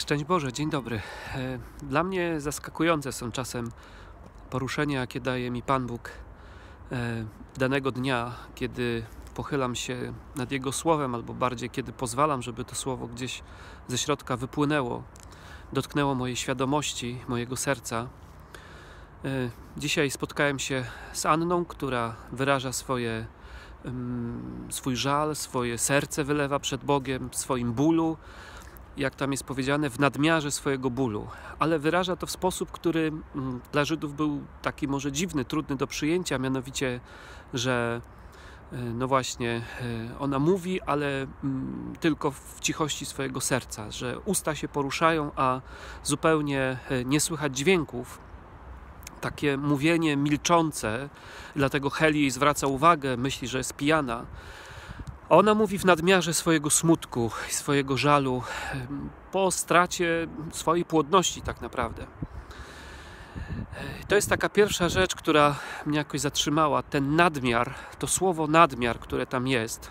Szczęść Boże, dzień dobry. E, Dla mnie zaskakujące są czasem poruszenia, jakie daje mi Pan Bóg e, danego dnia, kiedy pochylam się nad Jego Słowem, albo bardziej, kiedy pozwalam, żeby to Słowo gdzieś ze środka wypłynęło, dotknęło mojej świadomości, mojego serca. E, Dzisiaj spotkałem się z Anną, która wyraża swoje, mm, swój żal, swoje serce wylewa przed Bogiem, swoim bólu jak tam jest powiedziane, w nadmiarze swojego bólu, ale wyraża to w sposób, który mm, dla Żydów był taki może dziwny, trudny do przyjęcia, mianowicie, że e, no właśnie, e, ona mówi, ale mm, tylko w cichości swojego serca, że usta się poruszają, a zupełnie e, nie słychać dźwięków. Takie mówienie milczące, dlatego Heli zwraca uwagę, myśli, że jest pijana. Ona mówi w nadmiarze swojego smutku swojego żalu po stracie swojej płodności, tak naprawdę. To jest taka pierwsza rzecz, która mnie jakoś zatrzymała. Ten nadmiar, to słowo nadmiar, które tam jest.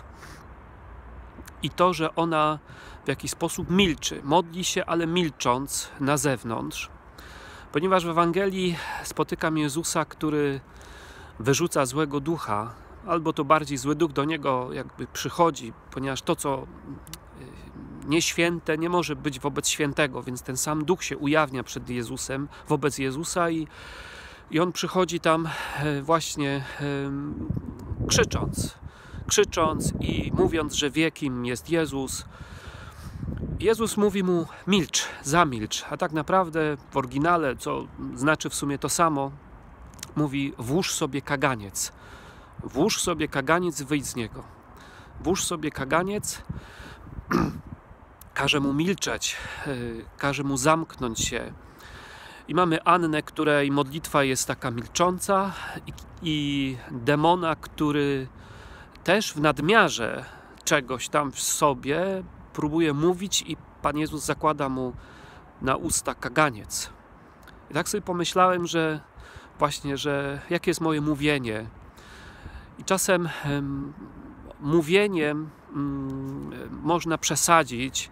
I to, że ona w jakiś sposób milczy. Modli się, ale milcząc na zewnątrz. Ponieważ w Ewangelii spotykam Jezusa, który wyrzuca złego ducha, albo to bardziej zły duch do niego jakby przychodzi, ponieważ to, co y, nieświęte, nie może być wobec świętego, więc ten sam duch się ujawnia przed Jezusem, wobec Jezusa i, i on przychodzi tam e, właśnie em, krzycząc, krzycząc i mówiąc, że wie, kim jest Jezus. Jezus mówi mu milcz, zamilcz, a tak naprawdę w oryginale, co znaczy w sumie to samo, mówi włóż sobie kaganiec. Włóż sobie kaganiec, wyjdź z niego. Włóż sobie kaganiec, każe mu milczeć, yy, każe mu zamknąć się. I mamy Annę, której modlitwa jest taka milcząca, i, i demona, który też w nadmiarze czegoś tam w sobie próbuje mówić, i Pan Jezus zakłada mu na usta kaganiec. I tak sobie pomyślałem, że właśnie, że jakie jest moje mówienie, i czasem em, mówieniem mm, można przesadzić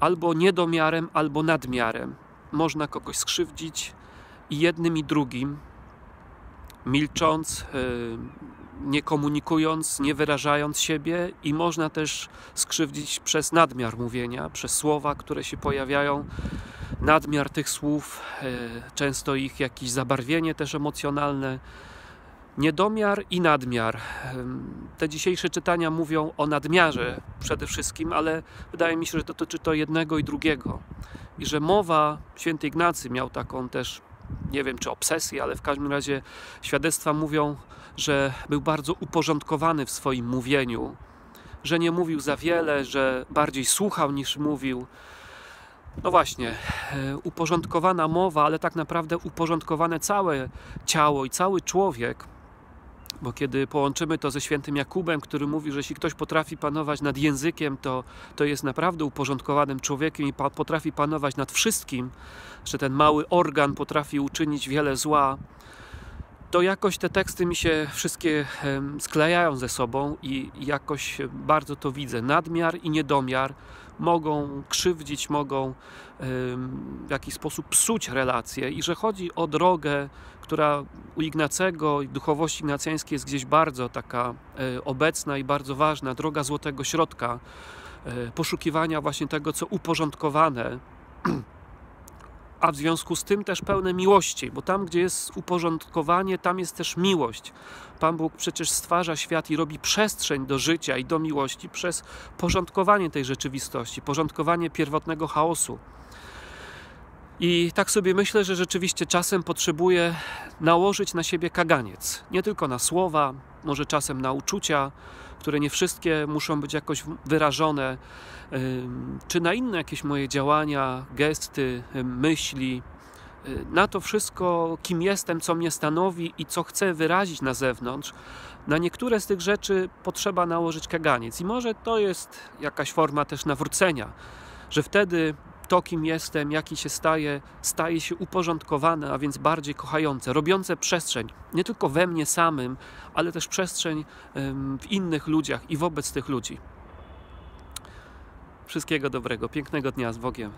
albo niedomiarem, albo nadmiarem. Można kogoś skrzywdzić i jednym i drugim, milcząc, em, nie komunikując, nie wyrażając siebie, i można też skrzywdzić przez nadmiar mówienia, przez słowa, które się pojawiają. Nadmiar tych słów, e, często ich jakieś zabarwienie też emocjonalne Niedomiar i nadmiar. Te dzisiejsze czytania mówią o nadmiarze przede wszystkim, ale wydaje mi się, że dotyczy to jednego i drugiego. I że mowa, święty Ignacy miał taką też, nie wiem czy obsesję, ale w każdym razie świadectwa mówią, że był bardzo uporządkowany w swoim mówieniu, że nie mówił za wiele, że bardziej słuchał niż mówił. No właśnie, e, uporządkowana mowa, ale tak naprawdę uporządkowane całe ciało i cały człowiek bo kiedy połączymy to ze świętym Jakubem, który mówi, że jeśli ktoś potrafi panować nad językiem, to, to jest naprawdę uporządkowanym człowiekiem i pa, potrafi panować nad wszystkim, że ten mały organ potrafi uczynić wiele zła, to jakoś te teksty mi się wszystkie sklejają ze sobą i jakoś bardzo to widzę. Nadmiar i niedomiar mogą krzywdzić, mogą w jakiś sposób psuć relacje. I że chodzi o drogę, która u Ignacego i duchowości ignacjańskiej jest gdzieś bardzo taka e, obecna i bardzo ważna, droga złotego środka, e, poszukiwania właśnie tego, co uporządkowane, a w związku z tym też pełne miłości, bo tam, gdzie jest uporządkowanie, tam jest też miłość. Pan Bóg przecież stwarza świat i robi przestrzeń do życia i do miłości przez porządkowanie tej rzeczywistości, porządkowanie pierwotnego chaosu. I tak sobie myślę, że rzeczywiście czasem potrzebuję nałożyć na siebie kaganiec. Nie tylko na słowa, może czasem na uczucia, które nie wszystkie muszą być jakoś wyrażone, czy na inne jakieś moje działania, gesty, myśli. Y, Na to wszystko, kim jestem, co mnie stanowi i co chcę wyrazić na zewnątrz, na niektóre z tych rzeczy potrzeba nałożyć kaganiec. I może to jest jakaś forma też nawrócenia, że wtedy to, kim jestem, jaki się staje, staje się uporządkowane, a więc bardziej kochające, robiące przestrzeń nie tylko we mnie samym, ale też przestrzeń w innych ludziach i wobec tych ludzi. Wszystkiego dobrego, pięknego dnia z Bogiem.